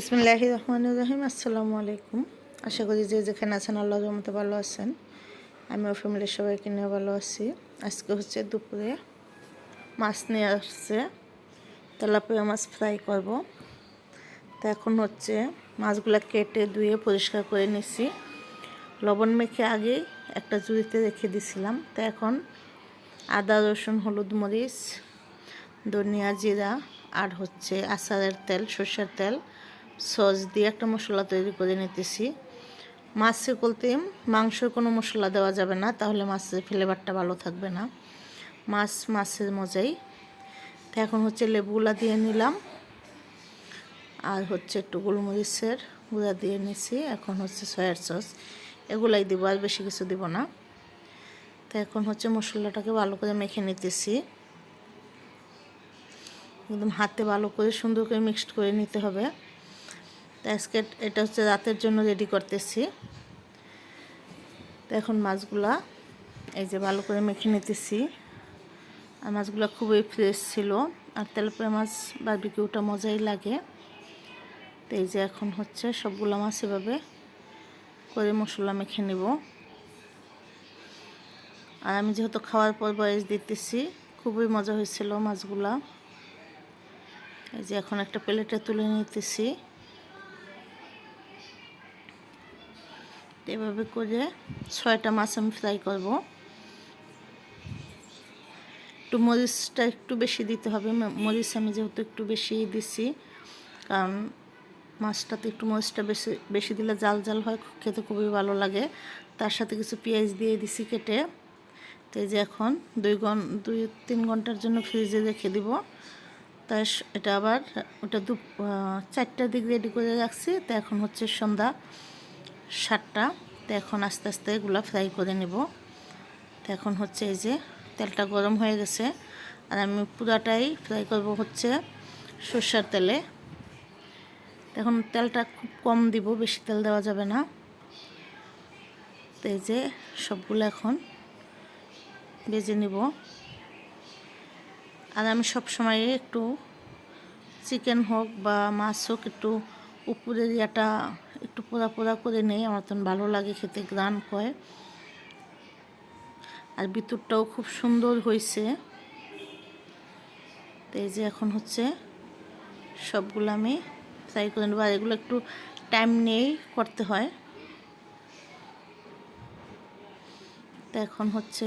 ইসমিল্লাহ রহমান রহিম। আসসালামু আলাইকুম আশা করি যে যেখানে আছেন আল্লাহ রহমতে ভালো আছেন। আমি ও ফ্যামিলির সবাইকে নিয়ে ভালো আছি। আজকে হচ্ছে দুপুরে মাছ নিয়ে আসছে। তেলাপিয়া মাছ ফ্রাই করব। তা এখন হচ্ছে মাছগুলো কেটে ধুয়ে পরিষ্কার করে নিছি। লবণ মেখে আগেই একটা জুড়িতে রেখে দিছিলাম। তা এখন আদা, রসুন, হলুদ মরিচ, ধনিয়া, জিরা আর হচ্ছে আচারের তেল, সর্ষের তেল সস দিয়ে একটা মশলা তৈরি করে নিতেছি। মাছে বলতে মাংসের কোনো মশলা দেওয়া যাবে না, তাহলে মাছের ফ্লেভারটা ভালো থাকবে না। মাছ মাছের মজাই। তো এখন হচ্ছে লেবুগুলা দিয়ে নিলাম। আর হচ্ছে একটু গোলমরিচের গুঁড়া দিয়ে নিছি, এখন হচ্ছে সয়ার সস এগুলাই দিব, আর বেশি কিছু দিব না। তো এখন হচ্ছে মশলাটাকে ভালো করে মেখে নিতেছি। একদম হাতে ভালো করে সুন্দর করে মিক্সড করে নিতে হবে। তো আজকে এটা হচ্ছে রাতের জন্য রেডি করতেছি। তো এখন মাছগুলা এই যে ভালো করে মেখে নিতেছি। আর মাছগুলো খুবই ফ্রেশ ছিল। আর তেলপে মাছ বারবিকিউটা মজাই লাগে। তো এই যে এখন হচ্ছে সবগুলো মাছ এভাবে করে মশলা মেখে নেব। আর আমি যেহেতু খাওয়ার পর বয়স দিতেছি, খুবই মজা হয়েছিল মাছগুলা। এই যে এখন একটা প্লেটে তুলে নিতেছি। এভাবে করে ছয়টা মাছ আমি ফ্রাই করব। একটু মরিচটা একটু বেশি দিতে হবে। মরিচ আমি যেহেতু একটু বেশি দিছি, কারণ মাছটাতে একটু মরিচটা বেশি বেশি দিলে জাল জাল হয়, খেতে খুবই ভালো লাগে। তার সাথে কিছু পেঁয়াজ দিয়ে দিছি কেটে। তো এই যে এখন দুই ঘন দুই, তিন ঘণ্টার জন্য ফ্রিজে রেখে দিব। তাই এটা আবার ওটা দু চারটার দিক রেডি করে রাখছি। তো এখন হচ্ছে সন্ধ্যা। সাতটা তো এখন আস্তে আস্তে এগুলো ফ্রাই করে নেব। তো এখন হচ্ছে এই যে তেলটা গরম হয়ে গেছে। আর আমি পুরাটাই ফ্রাই করব হচ্ছে সর্ষার তেলে। এখন তেলটা খুব কম দিব, বেশি তেল দেওয়া যাবে না। তো এই যে সবগুলো এখন বেজে নিব। আর আমি সব সময় একটু চিকেন হোক বা মাছ হোক একটু উপরের ইয়াটা একটু পোড়া পোড়া করে নেই, আমার তখন ভালো লাগে খেতে গ্রান কয় আর ভিতরটাও খুব সুন্দর হয়েছে তো এই যে এখন হচ্ছে সবগুলো আমি ফ্রাই করে নেব, আর এগুলো একটু টাইম নিয়েই করতে হয়। তো এখন হচ্ছে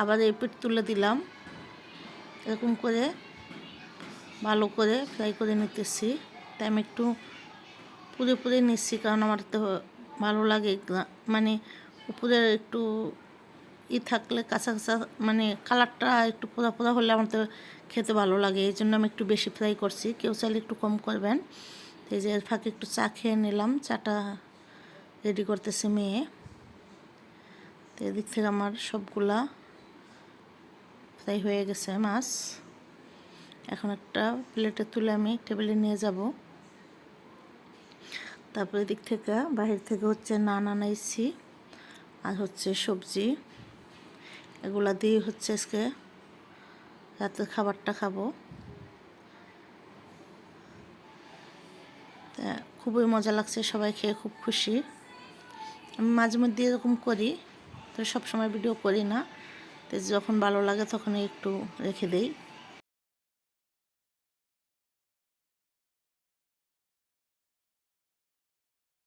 আবার এই পিঠ তুলে দিলাম, এরকম করে ভালো করে ফ্রাই করে নিতেছি। তাই আমি একটু পুরে পুরে নিচ্ছি কারণ আমার তো ভালো লাগে মানে উপরে একটু ই থাকলে কাঁচা কাঁচা মানে কালারটা একটু পোড়া পোড়া হলে আমার তো খেতে ভালো লাগে। এই জন্য আমি একটু বেশি ফ্রাই করছি। কেউ চাইলে একটু কম করবেন। এই যে এর ফাঁকে একটু চা খেয়ে নিলাম। চাটা রেডি করতেছে মেয়ে। তো এদিক থেকে আমার সবগুলা ফ্রাই হয়ে গেছে মাছ। এখন একটা প্লেটে তুলে আমি টেবিলে নিয়ে যাব। তারপরে দিক থেকে বাহির থেকে হচ্ছে নান আনাইছি আর হচ্ছে সবজি। এগুলা দিয়ে হচ্ছে আজকে রাতের খাবারটা খাব। খুবই মজা লাগছে, সবাই খেয়ে খুব খুশি। আমি মাঝে মধ্যে এরকম করি, তো সবসময় ভিডিও করি না। তো যখন ভালো লাগে তখন একটু রেখে দেই।